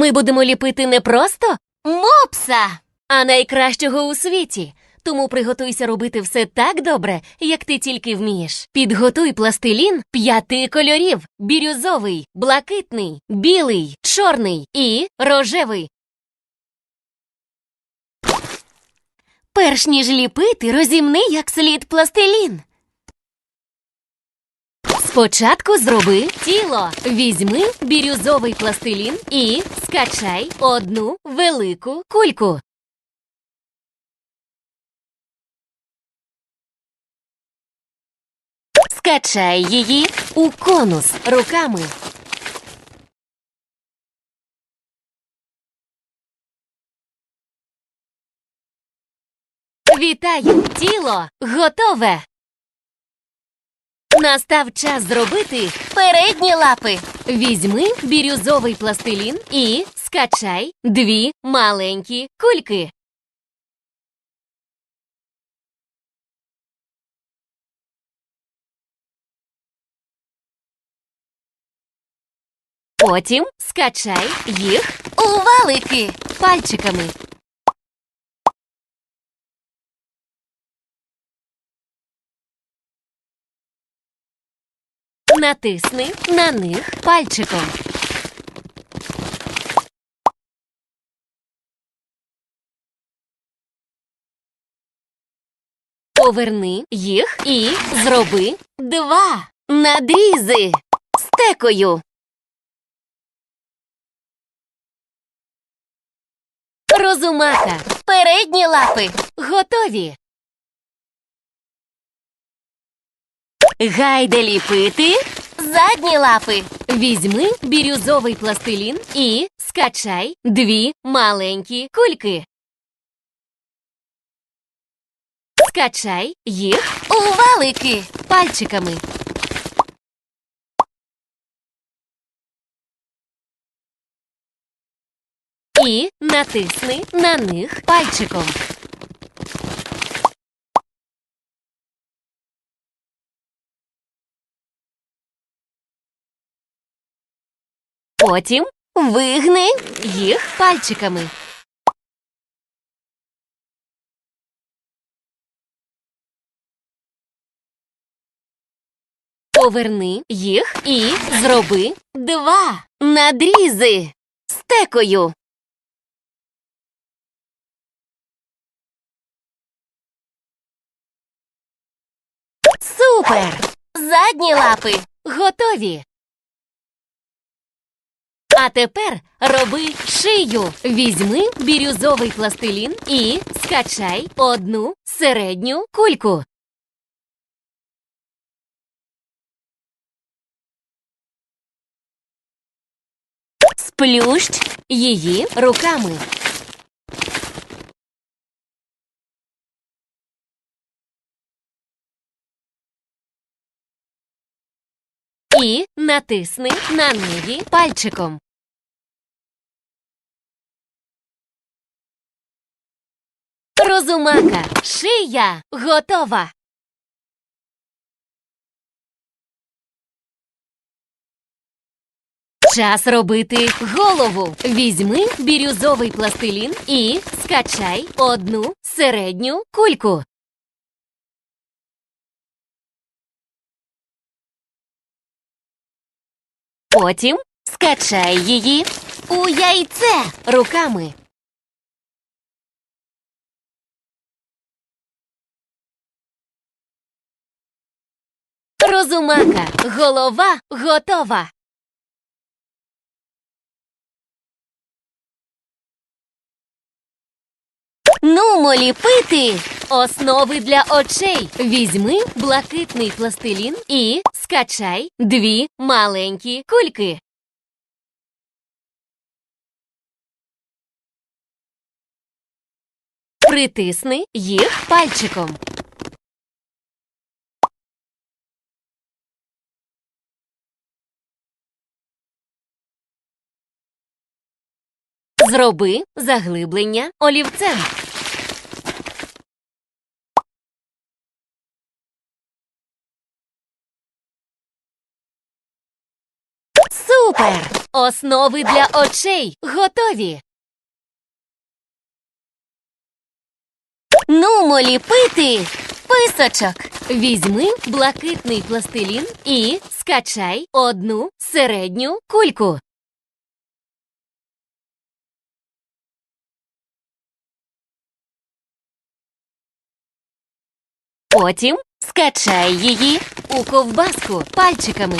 Ми будемо ліпити не просто Мопса! а найкращого у світі. Тому приготуйся робити все так добре, як ти тільки вмієш. Підготуй пластилін п'яти кольорів: бірюзовий, блакитний, білий, чорний і рожевий. Перш ніж ліпити, розімни як слід пластилін. Спочатку зроби тіло. Візьми бірюзовий пластилін і скачай одну велику кульку. Скачай її у конус руками. Вітаю! Тіло готове! Настав час зробити Передні лапи. Візьми бірюзовий пластилін і скачай дві маленькі кульки. Потім скачай їх У валики. пальчиками. Натисни на них пальчиком. Поверни їх і зроби два надрізи стекою. Розумака. Передні лапи. Готові. Гайде ліпити. Задні лапи. Візьми бірюзовий пластилін і скачай дві маленькі кульки. Скачай їх У валики. пальчиками. І натисни на них пальчиком. Потім вигни їх пальчиками. Поверни їх і зроби два надрізи стекою. Супер! Задні лапи. Готові. А тепер роби шию. Візьми бірюзовий пластилін і скачай одну середню кульку. Сплющ її руками. І натисни на неї пальчиком. Розумака, шия готова. Час робити голову. Візьми бірюзовий пластилін і скачай одну середню кульку. Потім скачай її У яйце. руками. Розумака, голова готова. Нумо ліпити. Основи для очей. Візьми блакитний пластилін і скачай дві маленькі кульки. Притисни їх пальчиком. Зроби заглиблення олівцем. Супер! Основи для очей готові. Нумо ліпити писочок. Візьми блакитний пластилін і скачай одну середню кульку. Потім Скачай її. у ковбаску пальчиками.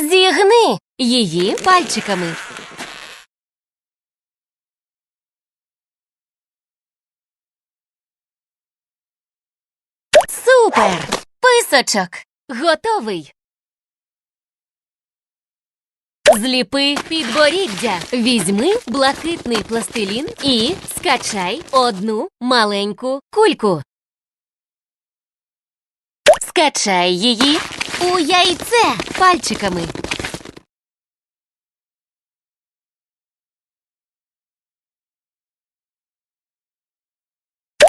Зігни. Її пальчиками. Супер. Писочок. Готовий. Зліпи підборіддя. Візьми блакитний пластилін і скачай одну маленьку кульку. Скачай її. У яйце. Пальчиками.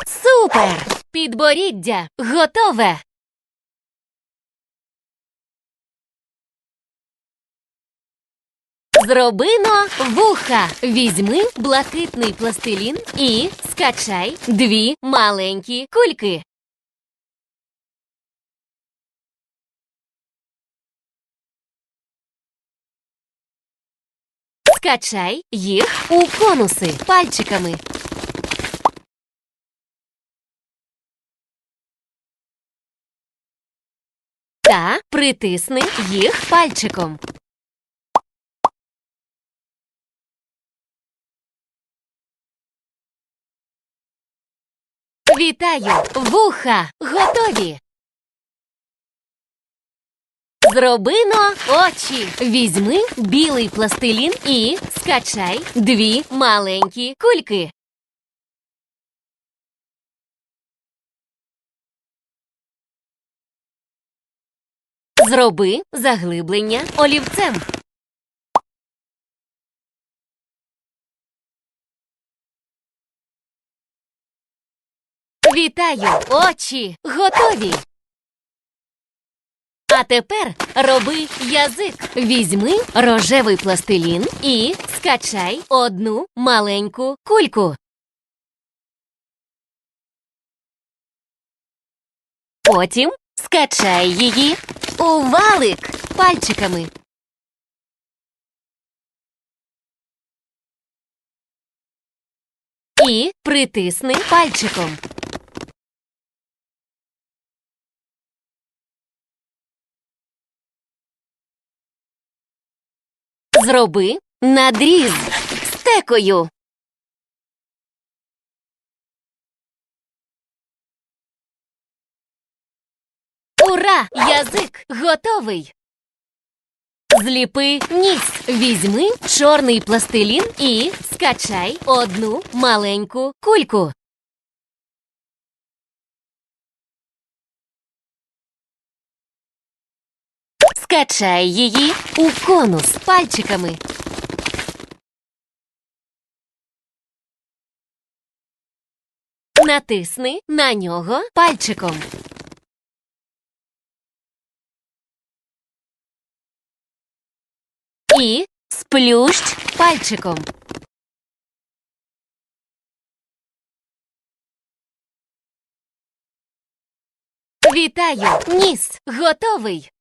Супер. Підборіддя готове. Зробино вуха. Візьми блакитний пластилін і скачай дві маленькі кульки. Скачай їх у конуси пальчиками. Та притисни їх пальчиком. Вітаю! Вуха! Готові! Зробино очі. Візьми білий пластилін і скачай дві маленькі кульки. Зроби заглиблення олівцем. Вітаю! Очі готові! А тепер роби язик. Візьми рожевий пластилін і скачай одну маленьку кульку. Потім Скачай її. У валик. пальчиками. І притисни пальчиком. Зроби надріз стекою. Ура! Язик готовий. Зліпи ніс. Візьми чорний пластилін і скачай одну маленьку кульку. Скачай її. У конус пальчиками. Натисни на нього пальчиком. І сплющ пальчиком. Вітаю! Ніс готовий.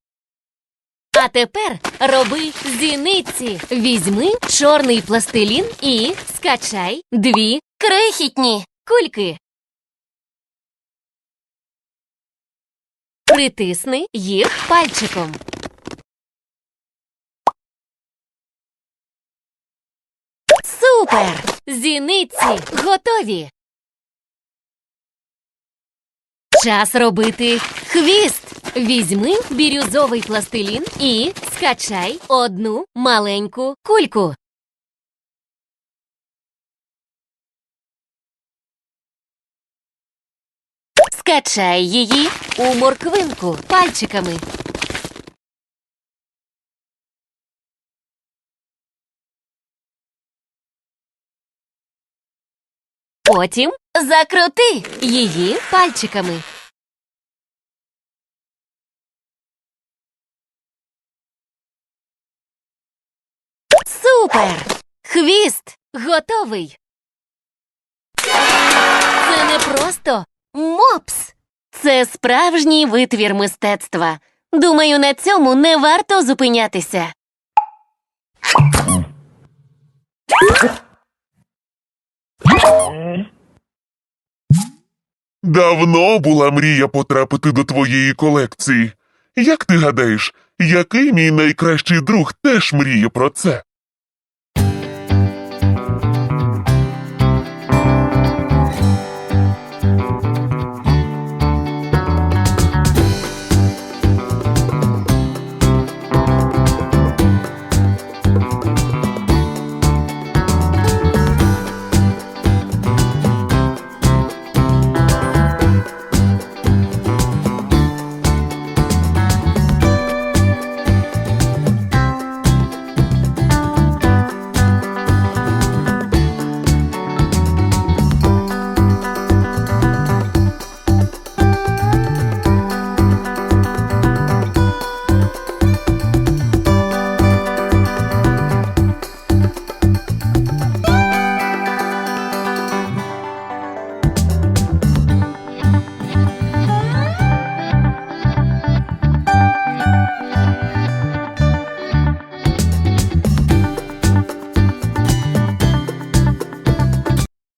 А тепер роби зіниці. Візьми чорний пластилін і скачай дві Крихітні. кульки. Притисни їх пальчиком. Супер. Зіниці готові. Час робити хвіст. Візьми бірюзовий пластилін і скачай одну маленьку кульку. Скачай її. У морквинку пальчиками. Потім Закрути. її пальчиками. Супер! Хвіст готовий. Це не просто мопс. Це справжній витвір мистецтва. Думаю, на цьому не варто зупинятися. Давно була мрія потрапити до твоєї колекції. Як ти гадаєш, який мій найкращий друг теж мріє про це?